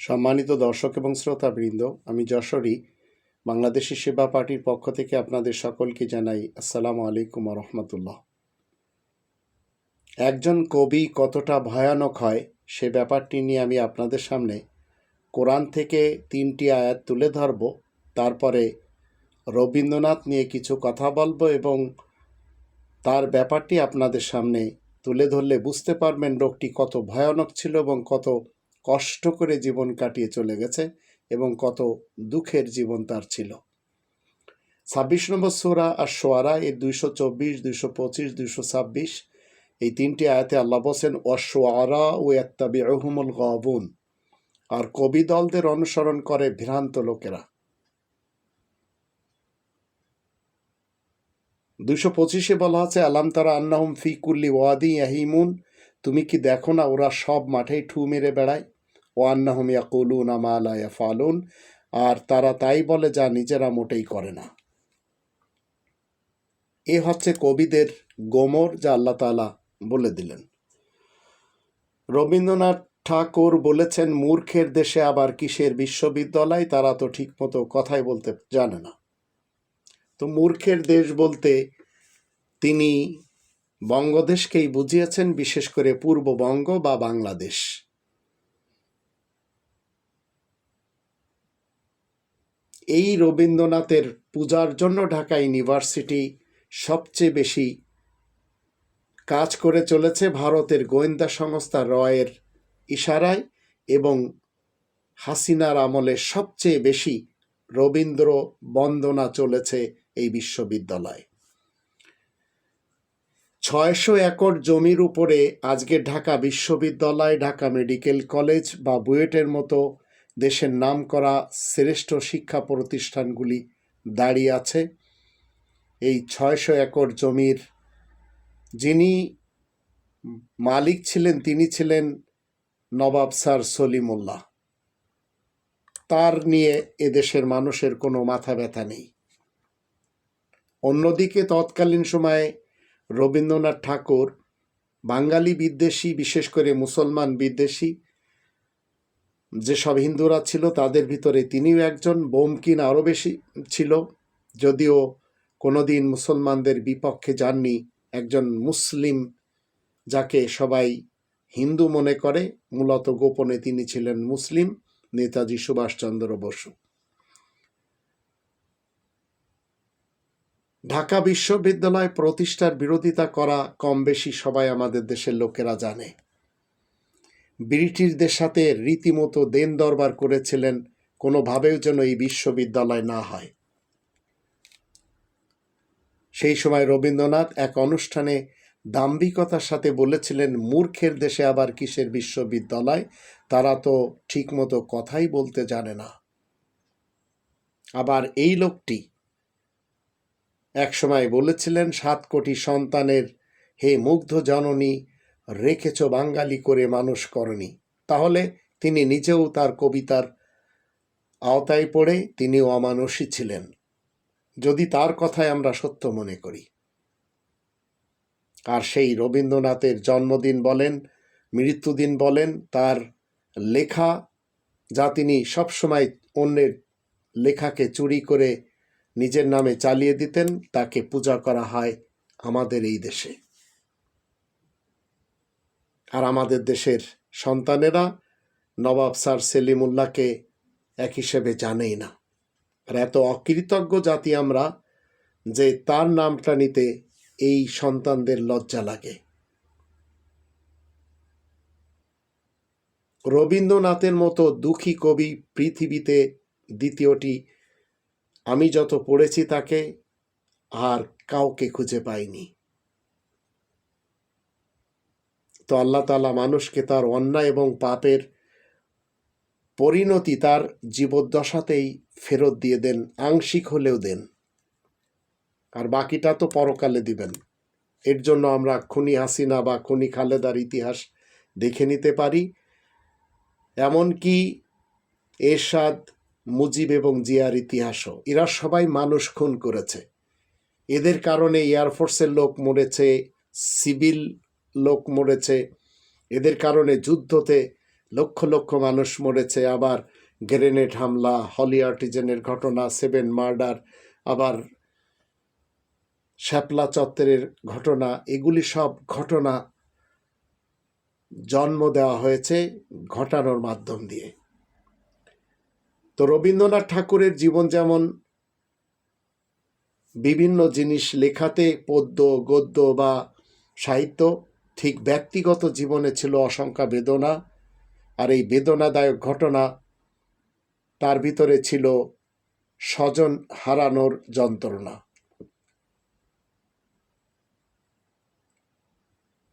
সম্মানিত দর্শক এবং শ্রোতাবৃন্দ, আমি যশোরী, বাংলাদেশি সেবা পার্টির পক্ষ থেকে আপনাদের সকলকে জানাই আসসালামু আলাইকুম রহমতুল্লাহ একজন কবি কতটা ভয়ানক হয় সে ব্যাপারটি নিয়ে আমি আপনাদের সামনে কোরআন থেকে তিনটি আয়াত তুলে ধরব, তারপরে রবীন্দ্রনাথ নিয়ে কিছু কথা বলব এবং তার ব্যাপারটি আপনাদের সামনে তুলে ধরলে বুঝতে পারবেন রোগটি কত ভয়ানক ছিল এবং কত কষ্ট করে জীবন কাটিয়ে চলে গেছে এবং কত দুঃখের জীবন তার ছিল। ছাব্বিশ নম্বর সোরা আর সোয়ারা এর দুইশো চব্বিশ, দুইশো পঁচিশ, দুইশো ছাব্বিশ, এই তিনটি আয়াতে আল্লাহ বসেন অশোয়ারা ও এত্তাবি রহমুল গাবুন আর কবি দলদের অনুসরণ করে ভ্রান্ত লোকেরা। দুইশো পঁচিশে বলা আছে, আলাম তারা আন্নাহুম ফি ওয়াদি ইয়াহিমুন তুমি কি দেখো না ওরা সব মাঠেই ঠু মেরে বেড়ায়? ও আন্নাহুম ইয়াকুলুন আমালা ফালুন আর তারা তাই বলে যা নিজেরা মোটেই করে না। এ হচ্ছে কবিদের গোমর যা আল্লাহ তালা বলে দিলেন। রবীন্দ্রনাথ ঠাকুর বলেছেন, মূর্খের দেশে আবার কিসের বিশ্ববিদ্যালয়? তারা তো ঠিকমতো কথাই বলতে জানে না। তো মূর্খের দেশ বলতে তিনি বঙ্গদেশকেই বুঝিয়েছেন, বিশেষ করে পূর্ববঙ্গ বা বাংলাদেশ। এই রবীন্দ্রনাথের পূজার জন্য ঢাকা ইউনিভার্সিটি সবচেয়ে বেশি কাজ করে চলেছে ভারতের গোয়েন্দা সংস্থা রয়ের ইশারায় এবং হাসিনার আমলে সবচেয়ে বেশি রবীন্দ্র বন্দনা চলেছে এই বিশ্ববিদ্যালয়। ছয়শো একর জমির উপরে আজকে ঢাকা বিশ্ববিদ্যালয়, ঢাকা মেডিকেল কলেজ বা বুয়েটের মতো দেশের নাম করা শ্রেষ্ঠ শিক্ষা প্রতিষ্ঠানগুলি দাঁড়িয়ে আছে। এই ছয়শো একর জমির যিনি মালিক ছিলেন, তিনি ছিলেন নবাব স্যার সলিমুল্লাহ। তার নিয়ে এদেশের মানুষের কোনো মাথা ব্যথা নেই। অন্যদিকে তৎকালীন সময়ে রবীন্দ্রনাথ ঠাকুর বাঙালি বিদ্বেষী, বিশেষ করে মুসলমান বিদ্বেষী যেসব হিন্দুরা ছিল, তাদের ভিতরে তিনিও একজন। বোমকিন আরও বেশি ছিল। যদিও কোনোদিন মুসলমানদের বিপক্ষে যাননি একজন মুসলিম, যাকে সবাই হিন্দু মনে করে। মূলত গোপনে তিনি ছিলেন মুসলিম, নেতাজি সুভাষচন্দ্র বসু। ঢাকা বিশ্ববিদ্যালয় প্রতিষ্ঠার বিরোধিতা করা কম বেশি সবাই আমাদের দেশের লোকেরা জানে। ব্রিটিশদের সাথে রীতিমতো দেন দরবার করেছিলেন, কোনোভাবেও যেন এই বিশ্ববিদ্যালয় না হয়। সেই সময় রবীন্দ্রনাথ এক অনুষ্ঠানে দাম্ভিকতার সাথে বলেছিলেন, মূর্খের দেশে আবার কিসের বিশ্ববিদ্যালয়? তারা তো ঠিকমতো কথাই বলতে জানে না। আবার এই লোকটি একসময় বলেছিলেন, সাত কোটি সন্তানের হে মুগ্ধ জননী রেখেছ বাঙালি করে মানুষ করনি। তাহলে তিনি নিজেও তার কবিতার আওতায় পড়ে তিনিও অমানুষী ছিলেন। যদি তার কথায় আমরা সত্য মনে করি। আর সেই রবীন্দ্রনাথের জন্মদিন বলেন, মৃত্যুদিন বলেন, তার লেখা যা তিনি সবসময় অন্যের লেখাকে চুরি করে নিজের নামে চালিয়ে দিতেন, তাকে পূজা করা হয় আমাদের এই দেশে। আর আমাদের দেশের সন্তানেরা নবাব স্যার সেলিমুল্লাহকে এক হিসেবে জানেই না। আর এত অকৃতজ্ঞ জাতি আমরা যে তার নামটা নিতে এই সন্তানদের লজ্জা লাগে। রবীন্দ্রনাথের মতো দুঃখী কবি পৃথিবীতে দ্বিতীয়টি, আমি যত পড়েছি তাকে আর কাউকে খুঁজে পাইনি। তো আল্লাহ তালা মানুষকে তার অন্যায় এবং পাপের পরিণতি তার জীবদ্দশাতেই ফেরত দিয়ে দেন, আংশিক হলেও দেন। আর বাকিটা তো পরকালে দিবেন। এর জন্য আমরা খুনি হাসিনা বা খুনি খালেদার ইতিহাস দেখে নিতে পারি। এমনকি এরশাদ, মুজিব এবং জিয়ার ইতিহাসও। এরা সবাই মানুষ খুন করেছে। এদের কারণে এয়ারফোর্সের লোক মরেছে, সিভিল লোক মরেছে। এদের কারণে যুদ্ধতে লক্ষ লক্ষ মানুষ মরেছে। আবার গ্রেনেড হামলা, হলি আর্টিজেনের ঘটনা, সেভেন মার্ডার, আবার শ্যাপলা চত্বরের ঘটনা, এগুলি সব ঘটনা জন্ম দেওয়া হয়েছে ঘটানোর মাধ্যম দিয়ে। তো রবীন্দ্রনাথ ঠাকুরের জীবন যেমন বিভিন্ন জিনিস লেখাতে পদ্য, গদ্য বা সাহিত্য ঠিক ব্যক্তিগত জীবনে ছিল অসংখ্য বেদনা, আর এই বেদনাদায়ক ঘটনা তার ভিতরে ছিল স্বজন হারানোর যন্ত্রণা।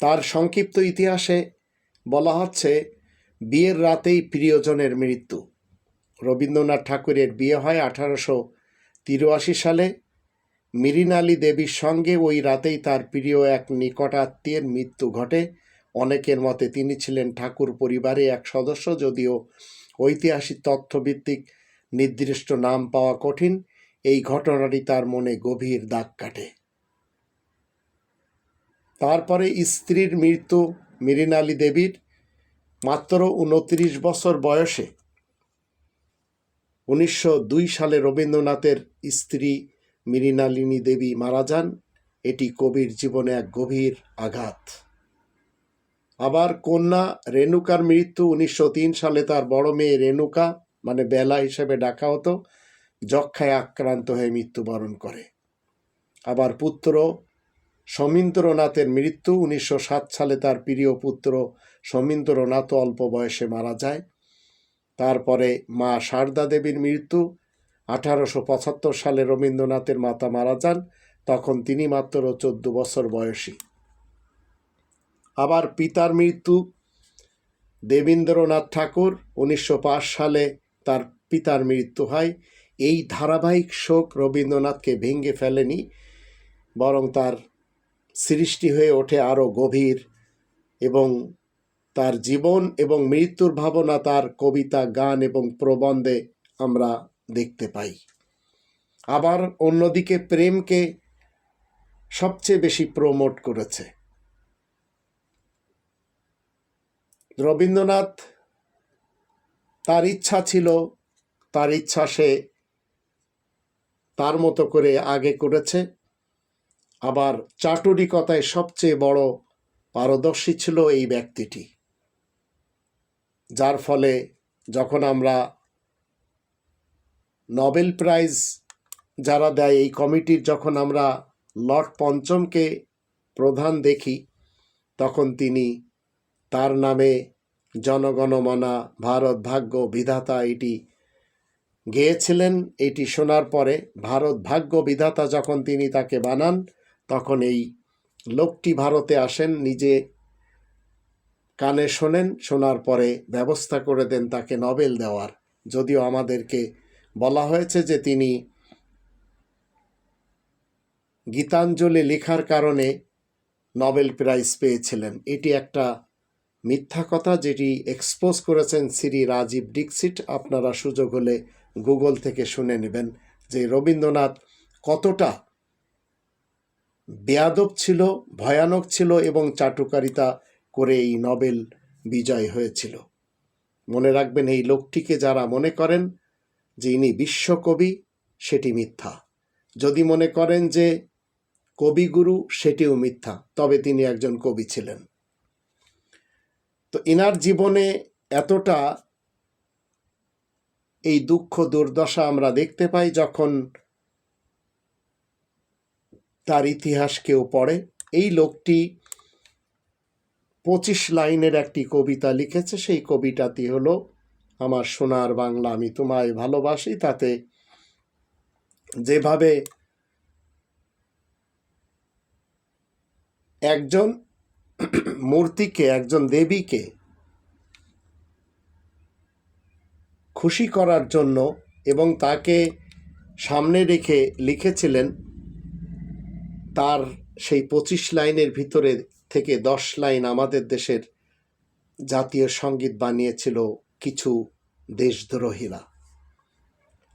তার সংক্ষিপ্ত ইতিহাসে বলা হচ্ছে, বিয়ের রাতেই প্রিয়জনের মৃত্যু। রবীন্দ্রনাথ ঠাকুরের বিয়ে হয় আঠারোশো তিরাশি সালে। মৃণালী দেবীর সঙ্গে ওই রাতেই তার প্রিয় এক নিকটাত্মীয়ের মৃত্যু ঘটে। অনেকের মতে তিনি ছিলেন ঠাকুর পরিবারে এক সদস্য, যদিও ঐতিহাসিক তথ্যভিত্তিক নির্দিষ্ট নাম পাওয়া কঠিন। এই ঘটনাটি তার মনে গভীর দাগ কাটে। তারপরে স্ত্রীর মৃত্যু মৃণালী দেবীর মাত্র উনত্রিশ বছর বয়সে। উনিশশো দুই সালে রবীন্দ্রনাথের স্ত্রী মৃণালিনী দেবী মারা যান, এটি কবির জীবনে এক গভীর আঘাত। আবার কন্যা রেণুকার মৃত্যু উনিশশো তিন সালে তার বড় মেয়ে রেণুকা মানে বেলা হিসেবে ডাকা হতো, যক্ষায় আক্রান্ত হয়ে মৃত্যুবরণ করে। আবার পুত্র সমীন্দ্রনাথের মৃত্যু উনিশশো সাত সালে তার প্রিয় পুত্র সমীন্দ্রনাথ অল্প বয়সে মারা যায়। তারপরে মা সারদা দেবীর মৃত্যু আঠারোশো পঁচাত্তর সালে রবীন্দ্রনাথের মাতা মারা যান, তখন তিনি মাত্র চোদ্দ বছর বয়সী। আবার পিতার মৃত্যু দেবেন্দ্রনাথ ঠাকুর উনিশশো পাঁচ সালে তার পিতার মৃত্যু হয়। এই ধারাবাহিক শোক রবীন্দ্রনাথকে ভেঙে ফেলেনি, বরং তার সৃষ্টি হয়ে ওঠে আরও গভীর এবং তার জীবন এবং মৃত্যুর ভাবনা, তার কবিতা, গান এবং প্রবন্ধে আমরা দেখতে পাই। আবার অন্যদিকে প্রেমকে সবচেয়ে বেশি প্রমোট করেছে। রবীন্দ্রনাথ, তার ইচ্ছা ছিল, তার ইচ্ছা সে তার মতো করে আগে করেছে। আবার চাটুরিকতায় সবচেয়ে বড় পারদর্শী ছিল এই ব্যক্তিটি। যার ফলে যখন আমরা নোবেল প্রাইজ যারা দেয় এই কমিটির যখন আমরা লর্ড পঞ্চমকে প্রধান দেখি, তখন তিনি তার নামে জনগণমনা, ভারত ভাগ্য, বিধাতা এটি গেয়েছিলেন। এটি শোনার পরে ভারত ভাগ্য, বিধাতা যখন তিনি তাকে বানান, তখন এই লোকটি ভারতে আসেন, নিজে কানে শোনেন, শোনার পরে ব্যবস্থা করে দেন তাকে নবেল দেওয়ার। যদিও আমাদেরকে বলা হয়েছে যে তিনি গীতাঞ্জলি লেখার কারণে নোবেল প্রাইজ পেয়েছিলেন। এটি একটা মিথ্যা কথা যেটি এক্সপোজ করেছেন শ্রী রাজীব ডিক্সিট আপনারা সুযোগ হলে গুগল থেকে শুনে নেবেন যে রবীন্দ্রনাথ কতটা বেয়াদব ছিল, ভয়ানক ছিল এবং চাটুকারিতা করে এই নোবেল বিজয় হয়েছিল। মনে রাখবেন এই লোকটিকে যারা মনে করেন যে ইনি বিশ্বকবি, সেটি মিথ্যা। যদি মনে করেন যে কবিগুরু, সেটিও মিথ্যা, তবে তিনি একজন কবি ছিলেন। তো ইনার জীবনে এতটা এই দুঃখ দুর্দশা আমরা দেখতে পাই যখন তার ইতিহাস কেউ পড়ে। এই লোকটি পঁচিশ লাইনের একটি কবিতা লিখেছে, সেই কবিতাটি হলো আমার সোনার বাংলা আমি তোমায় ভালোবাসি তাতে যেভাবে একজন মূর্তিকে, একজন দেবীকে খুশি করার জন্য এবং তাকে সামনে রেখে লিখেছিলেন, তার সেই পঁচিশ লাইনের ভিতরে থেকে দশ লাইন আমাদের দেশের জাতীয় সংগীত বানিয়েছিল কিছু দেশদ্রোহীরা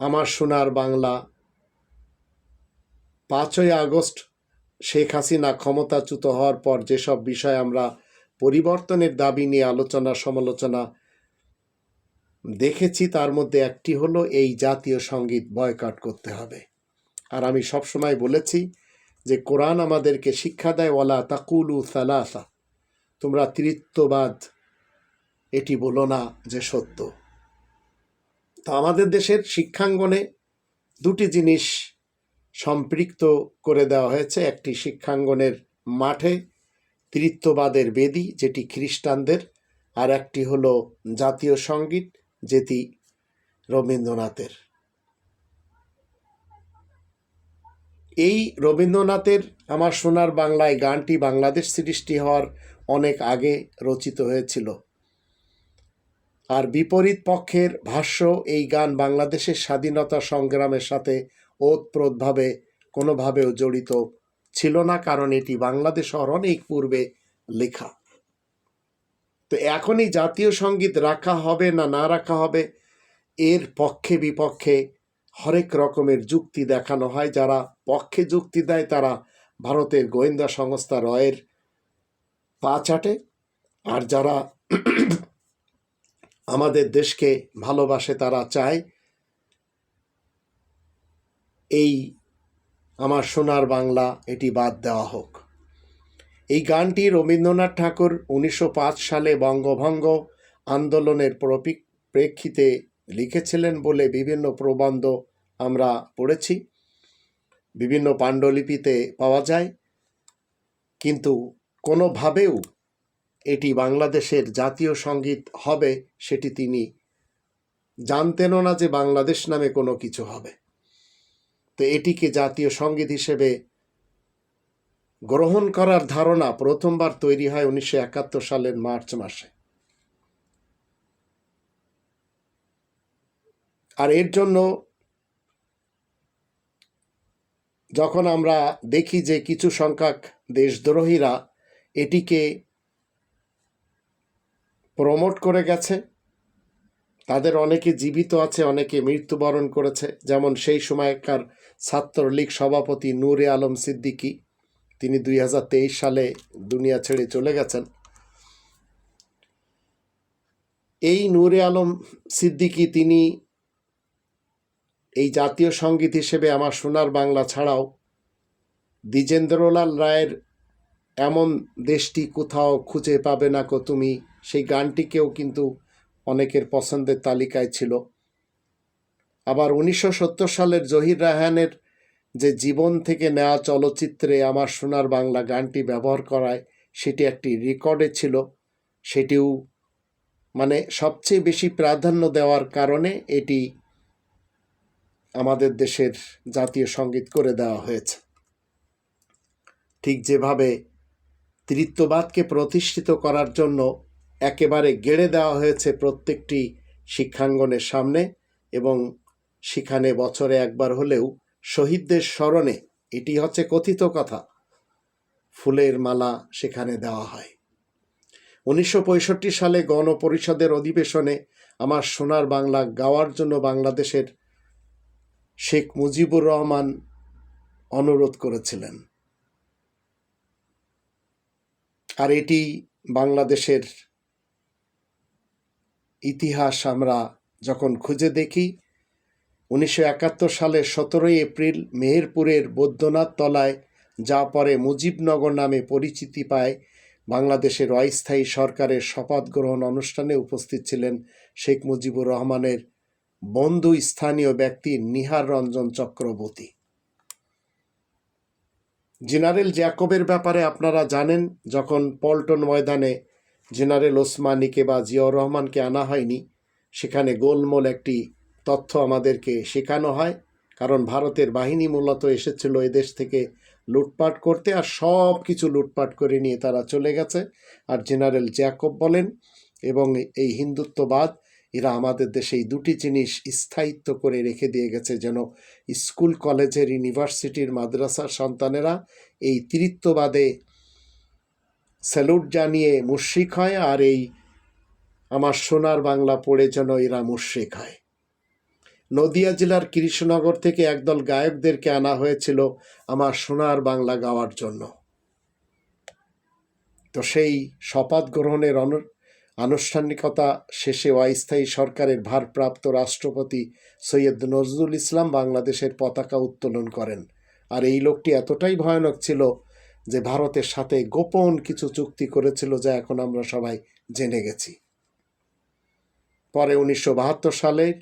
আমার সোনার বাংলা, পাঁচই আগস্ট শেখ হাসিনা ক্ষমতাচ্যুত হওয়ার পর যেসব বিষয় আমরা পরিবর্তনের দাবি নিয়ে আলোচনা সমালোচনা দেখেছি, তার মধ্যে একটি হলো এই জাতীয় সংগীত বয়কাট করতে হবে। আর আমি সবসময় বলেছি যে কোরআন আমাদেরকে শিক্ষা দেয়, ওয়ালা তাকুলু সালাসা, তোমরা তৃত্ববাদ এটি বলো না যে সত্য। তো আমাদের দেশের শিক্ষাঙ্গনে দুটি জিনিস সম্পৃক্ত করে দেওয়া হয়েছে। একটি শিক্ষাঙ্গনের মাঠে তৃত্ববাদের বেদি, যেটি খ্রিস্টানদের, আর একটি হলো জাতীয় সংগীত, যেটি রবীন্দ্রনাথের। এই রবীন্দ্রনাথের আমার সোনার বাংলায় গানটি বাংলাদেশ সৃষ্টি হওয়ার অনেক আগে রচিত হয়েছিল। আর বিপরীত পক্ষের ভাষ্য, এই গান বাংলাদেশের স্বাধীনতা সংগ্রামের সাথে ওতপ্রোতভাবে কোনোভাবেও জড়িত ছিল না, কারণ এটি বাংলাদেশ অনেক পূর্বে লেখা। তো এখনই জাতীয় সংগীত রাখা হবে না না রাখা হবে, এর পক্ষে বিপক্ষে হরেক রকমের যুক্তি দেখানো হয়। যারা পক্ষে যুক্তি দেয় তারা ভারতের গোয়েন্দা সংস্থা রয়ের পা চাটে, আর যারা আমাদের দেশকে ভালোবাসে, তারা চায়। এই আমার সোনার বাংলা, এটি বাদ দেওয়া হোক। এই গানটি রবীন্দ্রনাথ ঠাকুর উনিশশো পাঁচ সালে বঙ্গভঙ্গ আন্দোলনের প্রেক্ষিতে লিখেছিলেন বলে বিভিন্ন প্রবন্ধ আমরা পড়েছি। বিভিন্ন পাণ্ডুলিপিতে পাওয়া যায়। কিন্তু কোনোভাবেও এটি বাংলাদেশের জাতীয় সংগীত হবে, সেটি তিনি জানতেনও না যে বাংলাদেশ নামে কোনো কিছু হবে। তো এটিকে জাতীয় সংগীত হিসেবে গ্রহণ করার ধারণা প্রথমবার তৈরি হয় উনিশশো একাত্তর সালের মার্চ মাসে। আর এর জন্য যখন আমরা দেখি যে কিছু সংখ্যক দেশদ্রোহীরা এটিকে প্রমোট করে গেছে। তাদের অনেকে জীবিত আছে, অনেকে মৃত্যুবরণ করেছে। যেমন সেই সময়কার ছাত্রলীগ সভাপতি নূরে আলম সিদ্দিকী, তিনি দুই হাজার তেইশ সালে দুনিয়া ছেড়ে চলে গেছেন। এই নূরে আলম সিদ্দিকী, তিনি এই জাতীয় সংগীত হিসেবে আমার সোনার বাংলা ছাড়াও দ্বিজেন্দ্রলাল রায়ের এমন দেশটি কোথাও খুঁজে পাবে না কো তুমি সেই গানটিকেও কিন্তু অনেকের পছন্দের তালিকায় ছিল। আবার উনিশশো সত্তর সালের জহির রায়হানের যে জীবন থেকে নেওয়া চলচ্চিত্রে আমার সোনার বাংলা গানটি ব্যবহার করায় সেটি একটি রেকর্ডে ছিল। সেটিও মানে সবচেয়ে বেশি প্রাধান্য দেওয়ার কারণে এটি আমাদের দেশের জাতীয় সংগীত করে দেওয়া হয়েছে। ঠিক যেভাবে তৃত্ববাদকে প্রতিষ্ঠিত করার জন্য একেবারে গেড়ে দেওয়া হয়েছে প্রত্যেকটি শিক্ষাঙ্গনের সামনে এবং সেখানে বছরে একবার হলেও শহীদদের স্মরণে এটি হচ্ছে কথিত কথা, ফুলের মালা সেখানে দেওয়া হয়। উনিশশো পঁয়ষট্টি সালে গণপরিষদের অধিবেশনে আমার সোনার বাংলা গাওয়ার জন্য বাংলাদেশের শেখ মুজিবুর রহমান অনুরোধ করেছিলেন। আর এটি বাংলাদেশের ইতিহাস আমরা যখন খুঁজে দেখি, উনিশশো একাত্তর সালের সতেরোই এপ্রিল মেহেরপুরের বৈদ্যনাথ তলায় যা পরে মুজিবনগর নামে পরিচিতি পায়, বাংলাদেশের অস্থায়ী সরকারের শপথ গ্রহণ অনুষ্ঠানে উপস্থিত ছিলেন শেখ মুজিবুর রহমানের বন্ধু স্থানীয় ব্যক্তি নিহার রঞ্জন চক্রবর্তী। জেনারেল জ্যাকবের ব্যাপারে আপনারা জানেন, যখন পল্টন ময়দানে জেনারেল ওসমানীকে বা জিয়াউর রহমানকে আনা হয়নি। সেখানে গোলমোল একটি তথ্য আমাদেরকে শেখানো হয়, কারণ ভারতের বাহিনী মূলত এসেছিল এদেশ থেকে লুটপাট করতে আর সব কিছু লুটপাট করে নিয়ে তারা চলে গেছে। আর জেনারেল জ্যাকব বলেন, এবং এই হিন্দুত্ববাদ, এরা আমাদের দেশে এই দুটি জিনিস স্থায়িত্ব করে রেখে দিয়ে গেছে, যেন স্কুল, কলেজের, ইউনিভার্সিটির মাদ্রাসার সন্তানেরা এই তৃত্ববাদে স্যালুট জানিয়ে মুশ্রিক হয় আর এই আমার সোনার বাংলা পড়ে যেন এরা মুশ্রিক হয়। নদিয়া জেলার কৃষ্ণনগর থেকে একদল গায়কদেরকে আনা হয়েছিল আমার সোনার বাংলা গাওয়ার জন্য। তো সেই শপথ গ্রহণের আনুষ্ঠানিকতা শেষে অস্থায়ী সরকারের ভারপ্রাপ্ত রাষ্ট্রপতি সৈয়দ নজরুল ইসলাম বাংলাদেশের পতাকা উত্তোলন করেন। আর এই লোকটি এতটাই ভয়ানক ছিল যে ভারতের সাথে গোপন কিছু চুক্তি করেছিল যা এখন আমরা সবাই জেনে গেছি। পরে উনিশশো বাহাত্তর সালের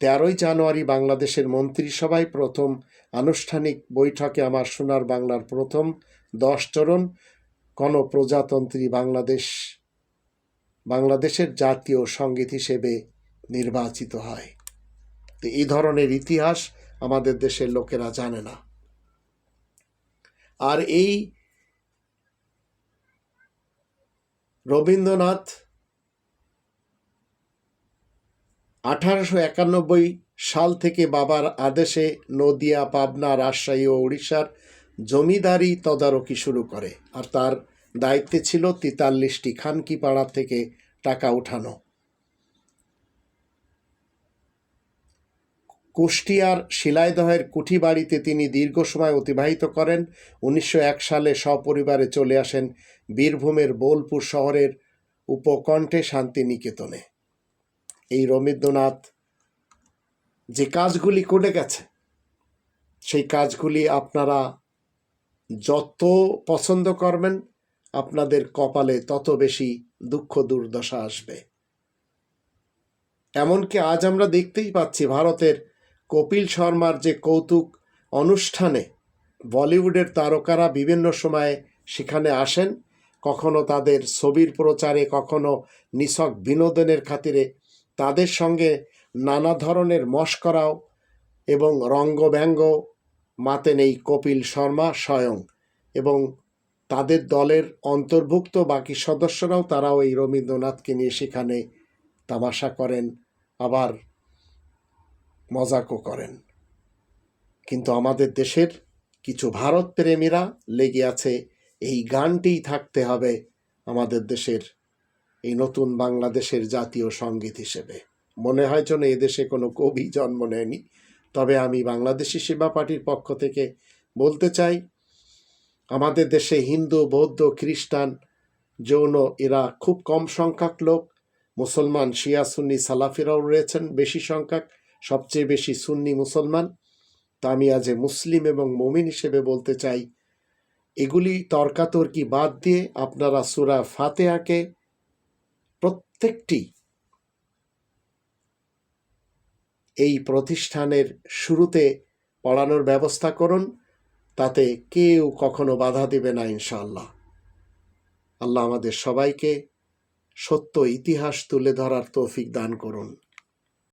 তেরোই জানুয়ারি বাংলাদেশের মন্ত্রিসভায় প্রথম আনুষ্ঠানিক বৈঠকে আমার সোনার বাংলার প্রথম দশ চরণ গণপ্রজাতন্ত্রী বাংলাদেশ, বাংলাদেশের জাতীয় সংগীত হিসেবে নির্বাচিত হয়। তো এই ধরনের ইতিহাস আমাদের দেশের লোকেরা জানে না। আর এই রবীন্দ্রনাথ আঠারোশো একানব্বই সাল থেকে বাবার আদেশে নদিয়া, পাবনা, রাজশাহী ও উড়িষ্যার জমিদারি তদারকি শুরু করে। আর তার দায়িত্বে ছিল তেতাল্লিশটি খানকি পাড়া থেকে টাকা উঠানো। কুষ্টিয়ার শিলাইদহের কুঠি বাড়িতে তিনি দীর্ঘ সময় অতিবাহিত করেন। উনিশশো এক সালে সপরিবারে চলে আসেন বীরভূমের বোলপুর শহরের উপকণ্ঠে শান্তিনিকেতনে। এই রবীন্দ্রনাথ যে কাজগুলি করে গেছে, সেই কাজগুলি আপনারা যত পছন্দ করবেন, আপনাদের কপালে তত বেশি দুঃখ দুর্দশা আসবে। এমনকি আজ আমরা দেখতেই পাচ্ছি ভারতের কপিল শর্মার যে কৌতুক অনুষ্ঠানে বলিউডের তারকারা বিভিন্ন সময়ে সেখানে আসেন, কখনো তাদের ছবির প্রচারে, কখনো নিছক বিনোদনের খাতিরে, তাদের সঙ্গে নানা ধরনের মস্করাও এবং রঙ্গব্যঙ্গ মাতেন এই কপিল শর্মা স্বয়ং এবং তাদের দলের অন্তর্ভুক্ত বাকি সদস্যরাও তারাও এই রবীন্দ্রনাথকে নিয়ে সেখানে তামাশা করেন। আবার মজাকও করেন। কিন্তু আমাদের দেশের কিছু ভারত প্রেমীরা লেগে আছে, এই গানটিই থাকতে হবে আমাদের দেশের এই নতুন বাংলাদেশের জাতীয় সংগীত হিসেবে। মনে হয় যেন এদেশে কোনো কবি জন্ম নেয়নি। তবে আমি বাংলাদেশি সেবা পার্টির পক্ষ থেকে বলতে চাই, আমাদের দেশে হিন্দু, বৌদ্ধ, খ্রিস্টান, যৌন, এরা খুব কম সংখ্যক লোক। মুসলমান, শিয়া, সুন্নি, সালাফিরাও রয়েছেন বেশি সংখ্যক। সবচেয়ে বেশি সুন্নি মুসলমান। তা আমি আজ মুসলিম এবং মমিন হিসেবে বলতে চাই, এগুলি তর্কাতর্কি বাদ দিয়ে আপনারা সুরা ফাতেহাকে প্রত্যেকটি এই প্রতিষ্ঠানের শুরুতে পড়ানোর ব্যবস্থা করুন, তাতে কেউ কখনো বাধা দেবে না ইনশাআল্লাহ। আল্লাহ আমাদের সবাইকে সত্য ইতিহাস তুলে ধরার তৌফিক দান করুন।